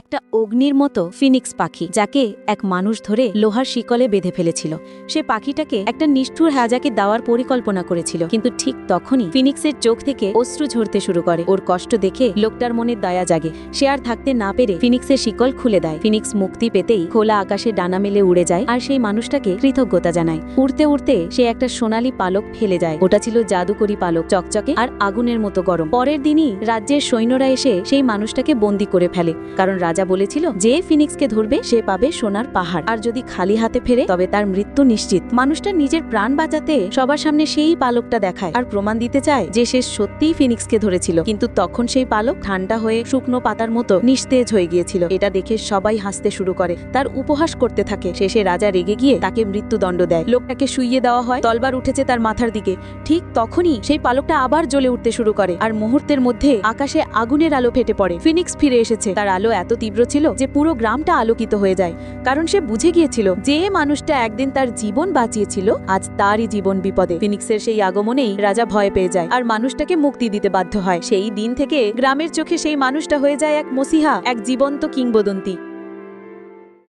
একটা অগ্নির মতো ফিনিক্স পাখি, যাকে এক মানুষ ধরে লোহার শিকলে বেঁধে ফেলেছিল। সে পাখিটাকে একটা নিষ্ঠুর হাজাকে দেওয়ার পরিকল্পনা করেছিল, কিন্তু ঠিক তখনই ফিনিক্সের চোখ থেকে অশ্রু ঝরতে শুরু করে। ওর কষ্ট দেখে লোকটার মনে দয়া জাগে। সে আর থাকতে না পেরে ফিনিক্সের শিকল খুলে দেয়। ফিনিক্স মুক্তি পেতেই খোলা আকাশে ডানা মেলে উড়ে যায় আর সেই মানুষটাকে কৃতজ্ঞতা জানায়। উড়তে উড়তে সে একটা সোনালী পালক ফেলে যায়। ওটা ছিল জাদুকরি পালক, চকচকে আর আগুনের মতো গরম। পরের দিনই রাজ্যের সৈন্যরা এসে সেই মানুষটাকে বন্দি করে ফেলে, কারণ রাজা বলেছিল, যে ফিনিক্সকে ধরবে, সে পাবে সোনার পাহাড়। আর যদি খালি হাতে ফেরে, তবে তার মৃত্যু নিশ্চিত। মানুষটা নিজের প্রাণ বাঁচাতে সবার সামনে সেই পালকটা দেখায় আর প্রমাণ দিতে চায় যে সে সত্যিই ফিনিক্সকে ধরেছিল। কিন্তু তখন সেই পালক ঠান্ডা হয়ে শুকনো পাতার মতো নিস্তেজ হয়ে গিয়েছিল। এটা দেখে সবাই হাসতে শুরু করে। তার উপহাস করতে থাকে। শেষে রাজা রেগে গিয়ে তাকে মৃত্যুদণ্ড দেয়। লোকটাকে শুইয়ে দেওয়া হয়, তলবার উঠেছে তার মাথার দিকে। ঠিক তখনই সেই পালকটা আবার জ্বলে উঠতে শুরু করে। আর মুহূর্তের মধ্যে আকাশে আগুনের আলো ফেটে পড়ে। ফিনিক্স ফিরে এসেছে। তার আলো এত তীব্র ছিল যে পুরো গ্রামটা আলোকিত হয়ে যায়। কারণ সে বুঝে গিয়েছিল যে মানুষটা একদিন তার জীবন বাঁচিয়েছিল, আজ তারই জীবন বিপদে। ফিনিক্সের সেই আগমনেই রাজা ভয় পেয়ে যায় আর মানুষটাকে মুক্তি দিতে বাধ্য হয়। সেই দিন থেকে গ্রামের চোখে সেই মানুষটা হয়ে যায় এক মসিহা, এক জীবন্ত কিংবদন্তি।